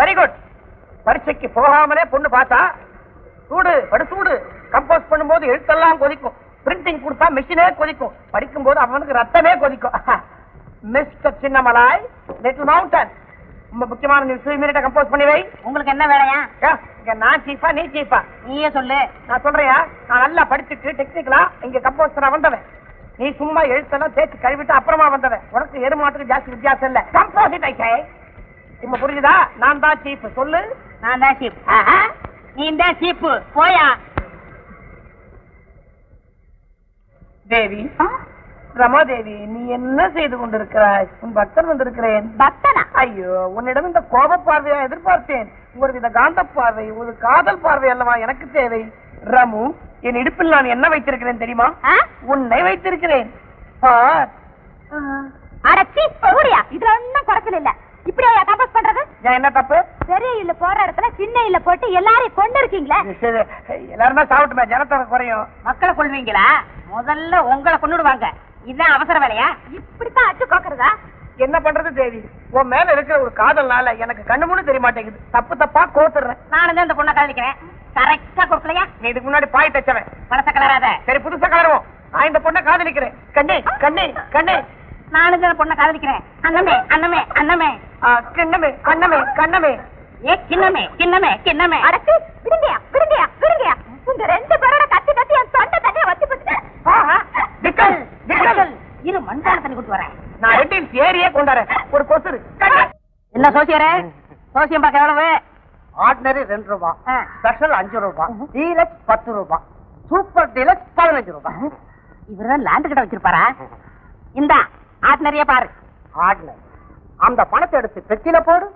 Very good பரீட்சைக்கு போகாமலே பொண்ணு பார்த்தா சூடு படு சூடு கம்போஸ் பண்ணும்போது எழுத்தெல்லாம் கொதிக்கும். பிரிண்டிங் கொடுத்தா மிஷினே கொதிக்கும். படிக்கும் போது அவனுக்கு ரத்தமே கொதிக்கும். மிஸ்டர் சின்னமலாய் லிட்டில் மவுண்டன் ரொம்ப முக்கியமான நியூஸ் இமீடியட்டா கம்போஸ் பண்ணி வை. உங்களுக்கு என்ன வேலையா? இங்க நான் சீஃபா நீ சீஃபா நீயே சொல்லு. நான் சொல்றியா? நான் நல்லா படிச்சுட்டு டெக்னிக்கலா இங்க பண்ண வந்தவன். நீ சும்மா எழுத்தெல்லாம் தேய்ச்சி கழுவிட்டு அப்புறமா வந்தவன். உனக்கு எருமாட்டுக்கு ஜாஸ்தி வித்தியாசம் இல்ல. கம்போசிட் ஐசே இப்ப புரியுதா நான் தான் சீஃப் சொல்லு. நான் தான் சீப் நீ தான் சீப்பு போயா. தேவி ரமாதேவி நீ என்ன செய்து கொண்டிருக்கிறாய்? உன் பக்தன் வந்திருக்கிறேன். பக்தனா? ஐயோ உன்னிடம் இந்த கோப பார்வையா எதிர்பார்த்தேன். உங்களுக்கு இந்த காந்த பார்வை ஒரு காதல் பார்வை அல்லவா எனக்கு தேவை? ரமு என் இடுப்பில் நான் என்ன வைத்திருக்கிறேன் தெரியுமா? உன்னை வைத்திருக்கிறேன். பார். அடச்சி சூரியா இதுல ஒன்னும் குறைச்சல் இல்ல இப்படியா கம்போஸ் என்ன தப்பு? பெரிய இல்ல போற இடத்துல சின்ன இல்ல போட்டு எல்லாரையும் கொண்டு இருக்கீங்களே எல்லாருமே சாப்பிட்டுமே ஜனத்தொகை குறையும். மக்களை கொள்வீங்களா முதல்ல உங்களை கொண்டுடுவாங்க இதுதான் அவசர வேலையா? இப்படித்தான் அச்சு கோக்குறதா என்ன பண்றது தேவி? உன் மேல இருக்கிற ஒரு காதல்னால எனக்கு கண்ணு மூணு தெரிய மாட்டேங்குது. தப்பு தப்பா கோத்துறேன். நானும் தான் இந்த பொண்ணை காதலிக்கிறேன் கரெக்டா கொடுக்கலையா? இதுக்கு முன்னாடி பாய் தச்சவன். பணத்தை கலராத. சரி புதுசா கலருவோம். நான் இந்த பொண்ணை காதலிக்கிறேன். கண்ணே கண்ணே கண்ணே. நானும் தான் பொண்ணை காதலிக்கிறேன். அண்ணமே அண்ணமே அண்ணமே. கிண்ணமே கண்ணமே கண்ணமே. ஏ கிண்ணமே கிண்ணமே கிண்ணமே. அடச்சி விடுங்கயா விடுங்கயா விடுங்கயா உங்க ரெண்டு பேரோட கத்தி கத்தி என் தொண்டை தண்ணிய வச்சு டிக்கல், டிக்கல். இரு மண்பான தண்ணி கூட்டு வரேன். நான் ரெட்டில்ஸ் ஏரியே கொண்டாறேன் ஒரு கொசுரு என்ன சோசியரே? சோசியம் பார்க்க எவ்வளவு? ஆர்டினரி ரெண்டு ரூபாய் ஆ. ஸ்பெஷல் அஞ்சு ரூபாய் டீலக்ஸ் பத்து ரூபாய் சூப்பர் டீலக்ஸ் பதினஞ்சு ரூபாய் இவர்தான் லேண்ட் கிட்ட வச்சிருப்பாரா? இந்தா ஆர்டினரியா பாரு. ஆர்டினரி. அந்த பணத்தை எடுத்து பெட்டில போடு.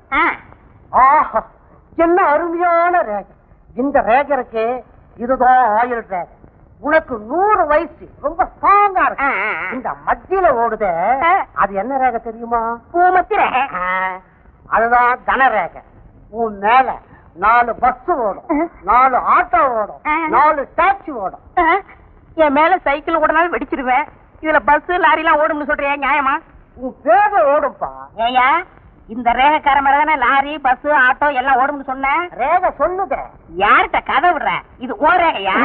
ஆஹா என்ன அருமையான ரேகை. இந்த ரேகை இருக்கே இதுதான் ஆயுள் ரேகை. உனக்கு நூறு வயசு. ரொம்ப ஸ்ட்ராங்கா இருக்கு. இந்த மத்தியில ஓடுதே. அது என்ன ரேகை தெரியுமா? பூமத்திர. ஆ, அதுதான் தன ரேகை. உன் மேல நாலு பஸ் ஓடும். நாலு ஆட்டோ ஓடும். நாலு டாக்ஸி ஓடும். என் மேல சைக்கிள் ஓடனாலும் வெடிச்சிருவேன். இதுல பஸ் லாரி எல்லாம் ஓடும்னு சொல்றியா நியாயமா? உன் பேக ஓடும்பா. ஏயா இந்த ரேகக்கார மேல தானே லாரி பஸ் ஆட்டோ எல்லாம் ஓடும்னு சொன்ன? ரேகை சொல்லுதே. யார்கிட்ட கதை விடுற? இது ஓ ரேகையா?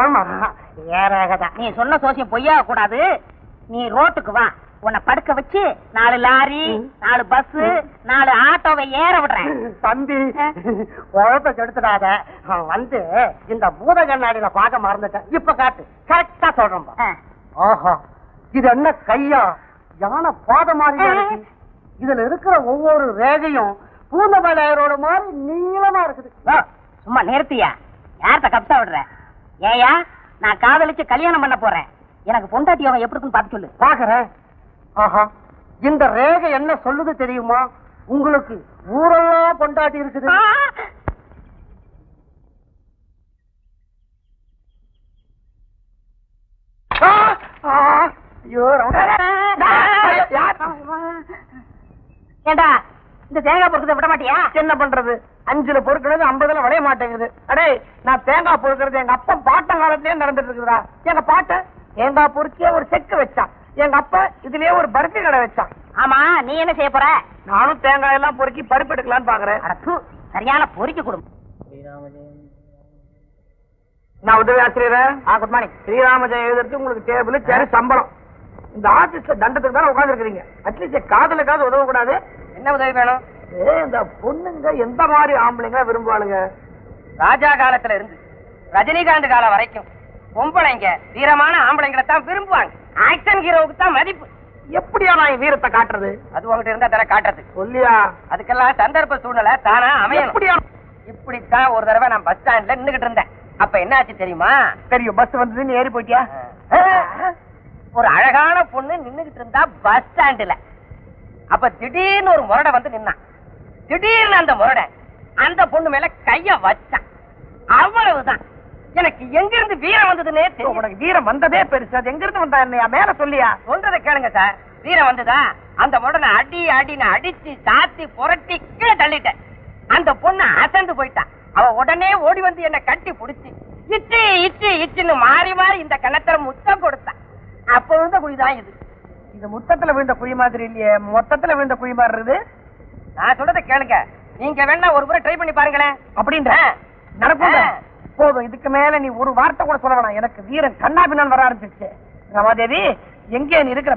ஆமா ஏன் ரேகை தான் நீ சொன்ன சோசியம் பொய்யாக கூடாது. நீ ரோட்டுக்கு வா. உன்னை படுக்க வச்சு நாலு லாரி நாலு பஸ் நாலு ஆட்டோவை ஏற விடுறேன். தம்பி குழப்ப கெடுத்துடாத. வந்து இந்த பூத கண்ணாடியில பார்க்க மறந்துட்டேன். இப்ப காட்டு. கரெக்டா சொல்றேன்பா. ஆ. ஆஹா இது என்ன கையா? யானை பாத மாதிரி இதுல இருக்கிற ஒவ்வொரு ரேகையும் பூந்தமலையரோட மாதிரி நீளமா இருக்குது. சும்மா நிறுத்தியா? யார்கிட்ட கப்சா விடுற? ஏயா நான் காதலிச்சு கல்யாணம் பண்ண போறேன். எனக்கு பொண்டாட்டி அவன் எப்படி பார்த்து சொல்லு. பாக்குறேன். ஆஹா இந்த ரேகை என்ன சொல்லுது தெரியுமா? உங்களுக்கு ஊரெல்லாம் கொண்டாட்டி இருக்குது. ஐயோ ஏண்டா இந்த தேங்காய் பொறுக்கதை விட மாட்டியா? என்ன பண்றது? அஞ்சுல பொறுக்கிறது ஐம்பதுல விளைய மாட்டேங்குது. அடே நான் தேங்காய் பொறுக்கிறது எங்க அப்பா பாட்டம் காலத்திலேயே நடந்துட்டு இருக்குதா எங்க பாட்ட? தேங்காய் பொறுக்கிய ஒரு செக்கு வச்சான். எங்க அப்பா இதுலயே ஒரு பருத்தி கடை வச்சான். ஆமா நீ என்ன செய்ய போற? நானும் தேங்காய் எல்லாம் பொறுக்கி பருப்பு எடுக்கலாம்னு பாக்குறேன். சரியான பொறிக்க குடும்பம் நான் உதவி ஆசிரியர்? குட் மார்னிங் ஸ்ரீராம ஜெயம் எழுதுறதுக்கு உங்களுக்கு டேபிள் சேர் சம்பளம். இந்த ஆபீஸ்ல தண்டத்துக்கு தானே உட்கார்ந்து இருக்கீங்க அட்லீஸ்ட் காதலுக்காவது உதவ கூடாது என்ன உதவி வேணும்? இந்த பொண்ணுங்க எந்த மாதிரி ஆம்பளைங்க விரும்புவாளுங்க? ராஜா காலத்துல இருந்து ரஜினிகாந்த் காலம் வரைக்கும் பொம்பளைங்க வீரமான ஆம்பளைங்களை தான் விரும்புவாங்க. ஆக்ஷன் ஹீரோவுக்கு தான் மதிப்பு. எப்படியா நான் வீரத்தை காட்டுறது? அது உங்ககிட்ட இருந்தா தர காட்டுறது. சொல்லியா? அதுக்கெல்லாம் சந்தர்ப்ப சூழ்நிலை தானா அமையணும். எப்படியா? இப்படித்தான் ஒரு தடவை நான் பஸ் ஸ்டாண்ட்ல நின்னுகிட்டு இருந்தேன். அப்ப என்னாச்சு தெரியுமா? தெரியும் பஸ் வந்தது நீ ஏறி போயிட்டியா? ஒரு அழகான பொண்ணு நின்னுகிட்டு இருந்தா பஸ் ஸ்டாண்டுல அப்ப திடீர்னு ஒரு முரடை வந்து நின்னான் திடீர்னு அந்த முரடை அந்த பொண்ணு மேல கைய வச்சான். அவ்வளவுதான். எனக்கு எங்க இருந்து வீரம் வந்ததுன்னே தெரியும். உனக்கு வீரம் வந்ததே பெருசு. அது எங்க இருந்து வந்தா என்னையா? மேல சொல்லியா? சொல்றதை கேளுங்க சார். வீரம் வந்ததா? அந்த முடனை அடி அடின்னு அடிச்சு சாத்தி புரட்டி கீழே தள்ளிட்டேன். அந்த பொண்ணு அசந்து போயிட்டா அவ உடனே ஓடி வந்து என்ன கட்டி புடிச்சு இச்சு இச்சு இச்சுன்னு மாறி மாறி இந்த கணத்துல முத்தம் கொடுத்தா. அப்ப விழுந்த குழிதான் இது. இது முத்தத்துல விழுந்த குழி மாதிரி இல்லையே மொத்தத்துல விழுந்த குழி மாதிரி இருக்குது. நான் சொல்றதை கேளுங்க. நீங்க வேணா ஒரு முறை ட்ரை பண்ணி பாருங்களேன். அப்படின்ற. நடக்கும். போதும். இதுக்கு மேல நீ ஒரு வார்த்தை கூட சொல்ல வேணாம். எனக்கு வீரன் கண்ணா பின்னான் வர ஆரம்பிச்சிருச்சு. ரமாதேவி எங்கே நீ இருக்கிற